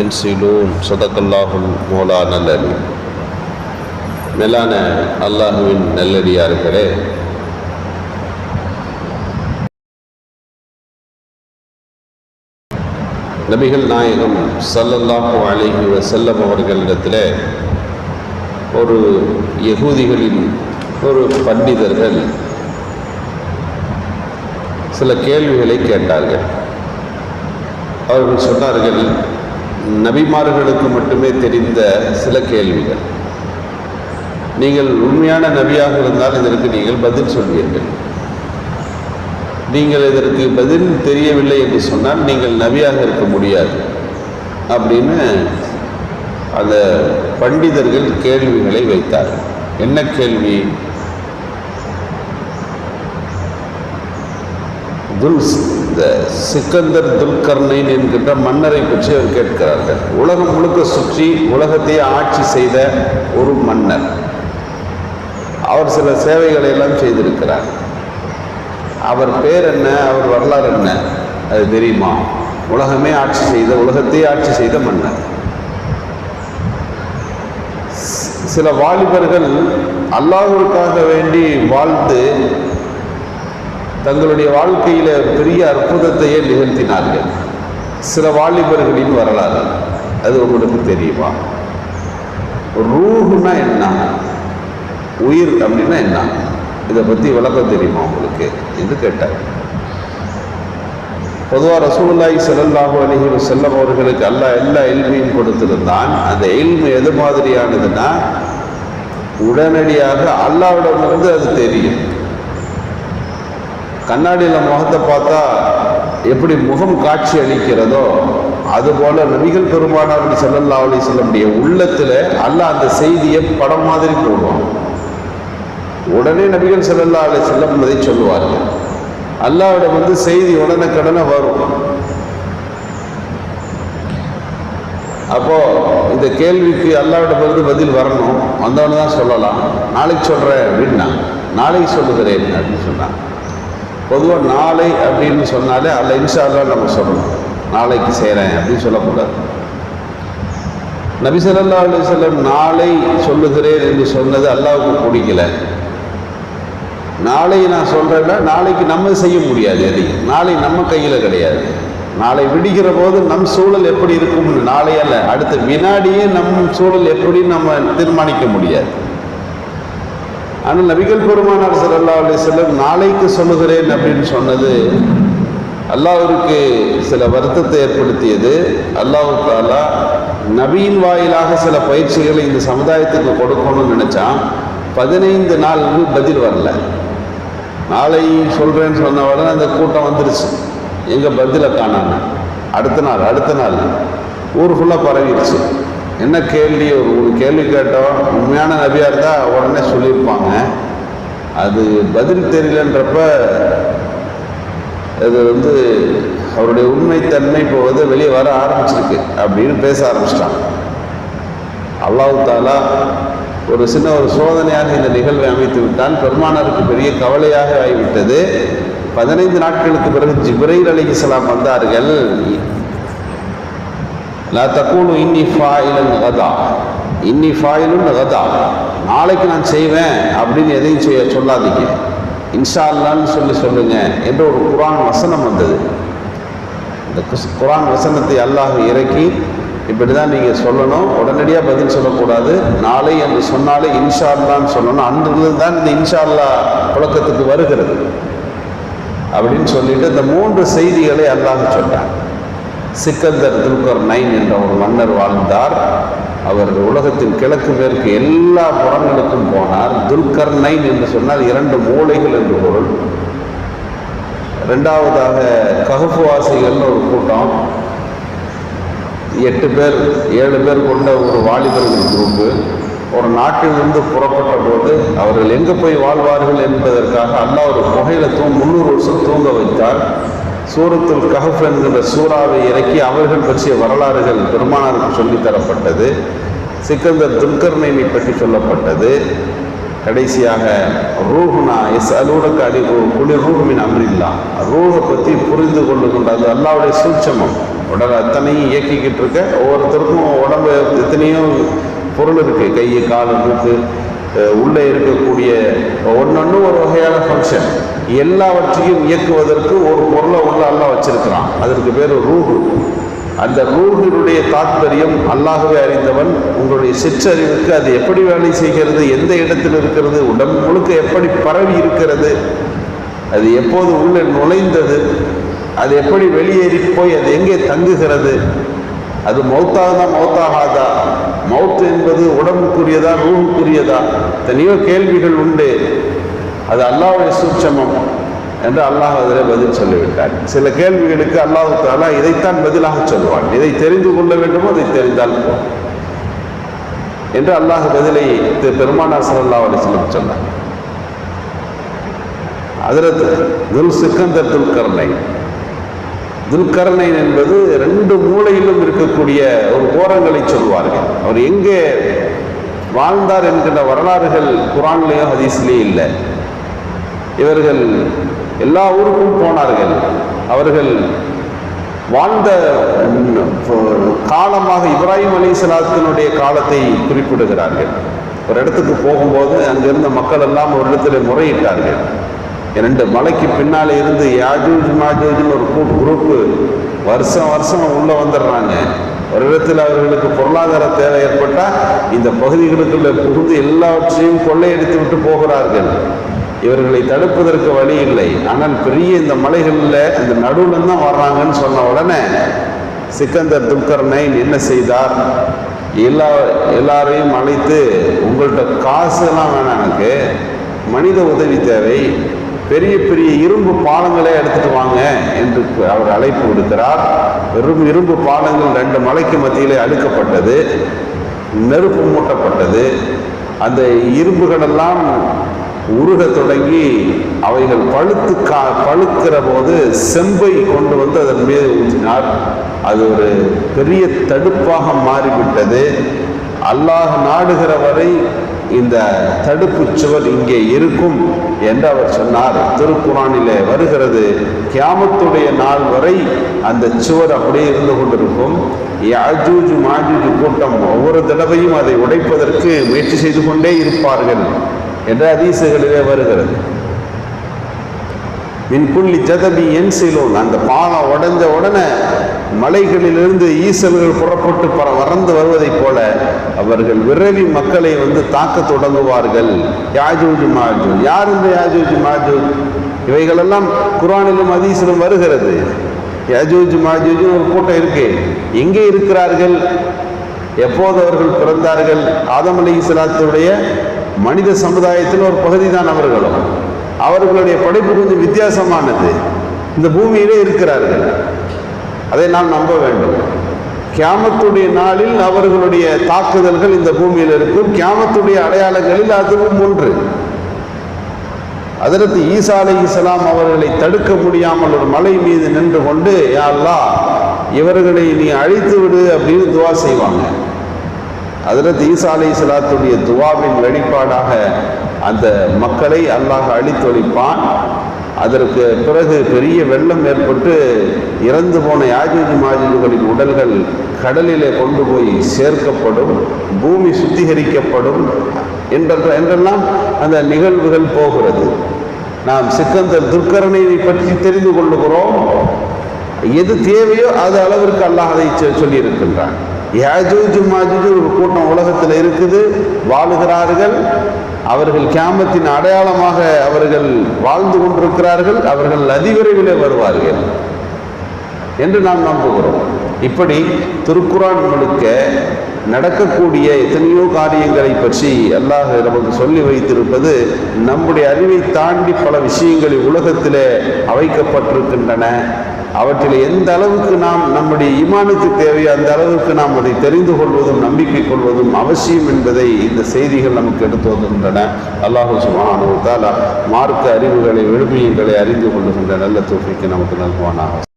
என் சிலூன் சொதக்கல்லாஹும் மோலா நல்லது மேலான அல்லாஹுவின் நல்லடியார்களே நபிகள் நாயகம் சல்லல்லாஹு அலஹி வசல்லம் அவர்களிடத்தில் ஒரு யகூதிகளின் ஒரு பண்டிதர்கள் சில கேள்விகளை கேட்டார்கள். அவர்கள் சொன்னார்கள் நபிமார்களுக்கு மட்டுமே தெரிந்த சில கேள்விகள். நீங்கள் உண்மையான நபியாக இருந்தால் இதற்கு நீங்கள் பதில் சொல்வீர்கள். நீங்கள் இதற்கு பதில் தெரியவில்லை என்று சொன்னால் நீங்கள் நபியாக இருக்க முடியாது. அப்படின்னு அந்த பண்டிதர்கள் கேள்விகளை வைத்தார் என்ன கேள்வி? துல்ஸ். இந்த சிக்கந்தர் துல்கர்ணைன் என்கின்ற மன்னரை பற்றி அவர் கேட்கிறார்கள். உலகம் முழுக்க சுற்றி உலகத்தையே ஆட்சி செய்த ஒரு மன்னர். அவர் சில சேவைகளை எல்லாம் செய்திருக்கிறார். அவர் பேர் என்ன? அவர் வரலாறு என்ன? அது தெரியுமா? உலகமே ஆட்சி செய்த உலகத்தையே ஆட்சி செய்த மன்னர். சில வாலிபர்கள் அல்லாஹுக்காக வேண்டி வாழ்ந்து தங்களுடைய வாழ்க்கையில் பெரிய அற்புதத்தையே நிகழ்த்தினார்கள். சில வாலிபர்களின் வரலாறு அது உங்களுக்கு தெரியுமா? ரூஹுனா என்ன? உயிர் அப்படின்னா என்ன? இதை பற்றி விளக்கம் தெரியுமா உங்களுக்கு? என்று கேட்டார். பொதுவாக ரசூல்லாய் ஸல்லல்லாஹு அலைஹி வஸல்லம் அவர்களுக்கு அல்லா எல்லா எல்மையும் கொடுத்திருந்தான். அந்த எல்மு எது மாதிரியானதுன்னா உடனடியாக அல்லாவிடமிருந்து அது தெரியும். கண்ணாடியில் முகத்தை பார்த்தா எப்படி முகம் காட்சி அளிக்கிறதோ அதுபோல நபிகள் பெருமானார் செல்லல்லா அலி செல்லமுடைய உள்ளத்தில் அல்லாஹ் அந்த செய்தியை படம் மாதிரி போடுவான். உடனே நபிகள் செல்லல்லா அலி செல்லம் அதை சொல்லுவார்கள். அல்லாவிடம் வந்து செய்தி உடனே கடனை வரும். அப்போ இந்த கேள்விக்கு அல்லாவிடம் வந்து பதில் வரணும். வந்தவனு தான் சொல்லலாம். நாளைக்கு சொல்கிறேன் அப்படின்னா நாளைக்கு சொல்லுகிறேன் அப்படின்னு சொன்னான். பொதுவாக நாளை அப்படின்னு சொன்னாலே அல்ல இன்ஷா நம்ம சொல்லணும். நாளைக்கு செய்கிறேன் அப்படின்னு சொல்லக்கூடாது. நபிசல்லா ஸல்லல்லாஹு நாளை சொல்லுகிறேன் என்று சொன்னது அல்லாவுக்கு பிடிக்கல. நாளை நான் சொல்கிறேன்னா நாளைக்கு நம்ம செய்ய முடியாது எதையும் நாளை நம்ம கையில் கிடையாது. நாளை விடுகிற போது நம் சூழல் எப்படி இருக்கும்னு நாளை அல்ல. அடுத்த வினாடியே நம் சூழல் எப்படி நம்ம தீர்மானிக்க முடியாது. ஆனால் நபிகள் பெருமானார் சல்லா அலி செல்லம் நாளைக்கு சொல்லுகிறேன் அப்படின்னு சொன்னது அல்லாவிற்கு சில வருத்தத்தை ஏற்படுத்தியது. அல்லாஹு தாலா நபியின் வாயிலாக சில பயிற்சிகளை இந்த சமுதாயத்துக்கு கொடுக்கணும்னு நினச்சான். பதினைந்து நாள் பதில் வரல. நாளை சொல்கிறேன்னு சொன்ன உடனே அந்த கூட்டம் வந்துருச்சு. எங்கள் பதிலை காணாங்க அடுத்த நாள் அடுத்த நாள். ஊர் ஃபுல்லாக பரவிடுச்சு. என்ன கேள்வி? ஒரு ஒரு கேள்வி கேட்டோம். உண்மையான நபியாக இருந்தால் உடனே சொல்லியிருப்பாங்க. அது பதில் தெரியலன்றப்ப அது வந்து அவருடைய உண்மைத்தன்மை இப்போ வந்து வெளியே வர ஆரம்பிச்சிருக்கு அப்படின்னு பேச ஆரம்பிச்சிட்டாங்க. அல்லாஹு தாலா ஒரு சின்ன ஒரு சோதனையாக இந்த நிகழ்வை அமைத்து விட்டான். பெருமானாருக்கு பெரிய கவலையாக ஆகிவிட்டது. பதினைந்து நாட்களுக்கு பிறகு ஜிப்ரைல் அலிகலாம் வந்தார்கள். லா தக்கூனு இன்னி ஃபாயிலன் கதா இன்னி ஃபாயிலுன்னு கதா நாளைக்கு நான் செய்வேன் அப்படின்னு எதையும் செய்ய சொல்லாதீங்க. இன்ஷா அல்லான்னு சொல்லி சொல்லுங்க என்ற ஒரு குரான் வசனம் வந்தது. இந்த குரான் வசனத்தை அல்லாஹ் இறக்கி இப்படி தான் நீங்கள் சொல்லணும். உடனடியாக பதில் சொல்லக்கூடாது. நாளை என்று சொன்னாலே இன்ஷா அல்லான்னு சொல்லணும். அன்றிலிருந்து தான் இந்த இன்ஷா அல்லா புழக்கத்துக்கு வருகிறது. அப்படின்னு சொல்லிட்டு இந்த மூன்று செய்திகளை அல்லாஹ் சொன்னான் சிக்கந்தர் துல்கர் நைன் என்ற ஒரு மன்னர் வாழ்ந்தார். அவர் உலகத்தின் கிழக்கு மேற்கு எல்லா புறங்களுக்கும் போனார். துல்கர் நைன் என்று சொன்னால் இரண்டு மூளைகள் என்று பொருள். ரெண்டாவதாக ககுப்புவாசிகள்னு ஒரு கூட்டம். எட்டு பேர் ஏழு பேர் கொண்ட ஒரு வாலிபர்கள் குரூப்பு ஒரு நாட்டிலிருந்து புறப்பட்ட போது அவர்கள் எங்கே போய் வாழ்வார்கள் என்பதற்காக அல்லாஹ் ஒரு புகையில தூ முந்நூறு வருஷம் தூங்க வைத்தார். சூரத்துல் கஹப் என்கிற சூறாவை இறக்கி அவர்கள் பற்றிய வரலாறுகள் பெருமானாருக்கு சொல்லித்தரப்பட்டது. சிக்கந்தர் துல்கர்னைனை பற்றி சொல்லப்பட்டது. கடைசியாக ரூஹ்னா எஸ் அலூடக்க அடி குளிர் ரூஹுமின் அம்ரில்லா. ரூஹை பற்றி புரிந்து கொள்ளுகின்ற அது அல்லாவுடைய சூட்சமம். உடல் அத்தனையும் இயக்கிக்கிட்டு இருக்க ஒவ்வொருத்தருக்கும் உடம்பு எத்தனையோ பொருள் இருக்குது கை கால் மூக்கு உள்ளே இருக்கக்கூடிய ஒன்னொன்று ஒரு வகையான ஃபங்க்ஷன் எல்லாவற்றையும் இயக்குவதற்கு ஒரு பொருளை உள்ள அல்லா வச்சிருக்கிறான். அதற்கு பேர் ரூஹு. அந்த ரூஹினுடைய தாத்பரியம் அல்லாகவே அறிந்தவன் உங்களுடைய சிற்றறிவுக்கு அது எப்படி வேலை செய்கிறது எந்த இடத்தில் இருக்கிறது உடம்பு முழுக்க எப்படி பரவி இருக்கிறது அது எப்போது உள்ளே நுழைந்தது அது எப்படி வெளியேறி போய் அது எங்கே தங்குகிறது அது மௌத்தாகதா மௌத்தாகாதா? மௌத் என்பது உடம்புக்குரியதா ரூஹுக்குரியதா? தனியோ கேள்விகள் உண்டு. அது அல்லாவுடைய சூட்சமம் என்று அல்லாஹ் அதில் பதில் சொல்லிவிட்டார். சில கேள்விகளுக்கு அல்லாஹ் தாலா இதைத்தான் பதிலாக சொல்வான். இதை தெரிந்து கொள்ள வேண்டுமோ அதை தெரிந்தால் என்று அல்லாஹ் பதிலை திரு பெருமானார் ஸல்லல்லாஹு அலைஹி சொன்னார். அதிரத் துல் சிக்கந்தர் துல்கர்ணை துல்கர்ணைன் என்பது ரெண்டு மூலையிலும் இருக்கக்கூடிய ஒரு ஓரங்களை சொல்வார்கள். அவர் எங்கே வாழ்ந்தார் என்கின்ற வரலாறுகள் குரான்லேயோ ஹதீஸ்லேயும் இல்லை. இவர்கள் எல்லா ஊருக்கும் போனார்கள். அவர்கள் வாழ்ந்த காலமாக இப்ராஹிம் அலி சலாத்தினுடைய காலத்தை குறிப்பிடுகிறார்கள். ஒரு இடத்துக்கு போகும்போது அங்கிருந்த மக்கள் எல்லாம் ஒரு இடத்துல முறையிட்டார்கள். இரண்டு மலைக்கு பின்னாலே இருந்து யாஜூஜ் மாஜூஜ்னு ஒரு கூட்டு குரூப்பு வருஷம் வருஷம் உள்ளே வந்துடுறாங்க. ஒரு இடத்துல அவர்களுக்கு பொருளாதார தேவை ஏற்பட்டால் இந்த பகுதிகளுக்குள்ள புகுந்து எல்லாவற்றையும் கொள்ளையடித்து விட்டு போகிறார்கள். இவர்களை தடுப்பதற்கு வழி இல்லை. ஆனால் பெரிய இந்த மலைகளில் இந்த நடுவில் தான் வர்றாங்கன்னு சொன்ன உடனே சிக்கந்தர் துல்கர்னைன் என்ன செய்தார்? எல்லா எல்லாரையும் அழைத்து உங்கள்கிட்ட காசுலாம் வேணாம் எனக்கு. மனித உதவி தேவை. பெரிய பெரிய இரும்பு பாலங்களே எடுத்துட்டு வாங்க என்று அவர் அழைப்பு விடுக்கிறார். வெறும் இரும்பு பாலங்கள் ரெண்டு மலைக்கு மத்தியிலே அழுக்கப்பட்டது நெருப்பு மூட்டப்பட்டது. அந்த இரும்புகளெல்லாம் உருக தொடங்கி அவைகள் பழுத்து கா பழுக்கிற போது செம்பை கொண்டு வந்து அதன் மீது ஊற்றினார். அது ஒரு பெரிய தடுப்பாக மாறிவிட்டது. அல்லாஹ் நாடுகிற வரை இந்த தடுப்பு சுவர் இங்கே இருக்கும் என்று அவர் சொன்னார். திருக்குறானிலே வருகிறது கியாமத்துடைய நாள் வரை அந்த சுவர் அப்படியே இருந்து கொண்டிருக்கும். அஜூஜு மாஜூஜு கூட்டம் ஒவ்வொரு தடவையும் அதை உடைப்பதற்கு முயற்சி செய்து கொண்டே இருப்பார்கள். என்ற அதீசுகளிலே வருகிறது. மின்குள்ளி ஜதபி என் சிலோன் அந்த பாலம் உடைஞ்ச உடனே மலைகளிலிருந்து ஈசல்கள் புறப்பட்டு பர வறந்து வருவதைப் போல அவர்கள் விரைவி மக்களை வந்து தாக்க தொடங்குவார்கள். யாஜூஜ் மாஜூஜ் யார் இந்த யாஜூஜ் மாஜூஜ் இவைகளெல்லாம் குரானிலும் அதீசிலும் வருகிறது. யாஜூஜ் மாஜூஜ் ஒரு கூட்டம் இருக்கு. எங்கே இருக்கிறார்கள்? எப்போது அவர்கள் பிறந்தார்கள்? ஆதம் அலி இஸ்லாத்துடைய மனித சமுதாயத்தில் ஒரு பகுதி தான் அவர்களும். அவர்களுடைய படைப்பு கொஞ்சம் வித்தியாசமானது. இந்த பூமியிலே இருக்கிறார்கள். அதை நாம் நம்ப வேண்டும். கியாமத்துடைய நாளில் அவர்களுடைய தாக்குதல்கள் இந்த பூமியில் இருக்கும். கியாமத்துடைய அடையாளங்களில் அதுவும் ஒன்று. அதற்கு ஈசா அலை இஸ்லாம் அவர்களை தடுக்க முடியாமல் ஒரு மலை மீது நின்று கொண்டு யா இவர்களை நீ அழித்து விடு அப்படின்னு துவா செய்வாங்க. அதில் ஈசா அலை சலாத்துடைய துவாவின் வெளிப்பாடாக அந்த மக்களை அல்லாஹ் அழித்தொழிப்பான். அதற்கு பிறகு பெரிய வெள்ளம் ஏற்பட்டு இறந்து போன யாஜூஜ் மாஜூஜுகளின் உடல்கள் கடலிலே கொண்டு போய் சேர்க்கப்படும் பூமி சுத்திகரிக்கப்படும் என்ற என்றெல்லாம் அந்த நிகழ்வுகள் போகிறது. நாம் சிக்கந்தர் துர்க்கரணையை பற்றி தெரிந்து கொள்ளுகிறோம். எது தேவையோ அது அளவிற்கு அல்லாஹ் அதை சொ- சொல்லியிருக்கின்றான். யாஜூஜ் மாஜூஜ் ஒரு கூட்டம் உலகத்தில் இருக்குது. வாழுகிறார்கள். அவர்கள் கேமத்தின் அடையாளமாக அவர்கள் வாழ்ந்து கொண்டிருக்கிறார்கள். அவர்கள் அதிவிரைவிலே வருவார்கள் என்று நாம் நம்புகிறோம். இப்படி திருக்குறான் முழுக்க நடக்கக்கூடிய எத்தனையோ காரியங்களை பற்றி அல்லாஹ் நமக்கு சொல்லி வைத்திருப்பது நம்முடைய அறிவை தாண்டி பல விஷயங்கள் உலகத்திலே அவைக்கப்பட்டிருக்கின்றன. அவற்றில் எந்த அளவுக்கு நாம் நம்முடைய இமானுக்கு தேவையோ அந்த அளவுக்கு நாம் அதை தெரிந்து கொள்வதும் நம்பிக்கை கொள்வதும் அவசியம் என்பதை இந்த செய்திகள் நமக்கு எடுத்து வருகின்றன அல்லாஹு சுமான மார்க்க அறிவுகளை விழுமியங்களை அறிந்து கொள்ளுகின்ற நல்ல தோஃபிக்கு நமக்கு நல்குவானாக.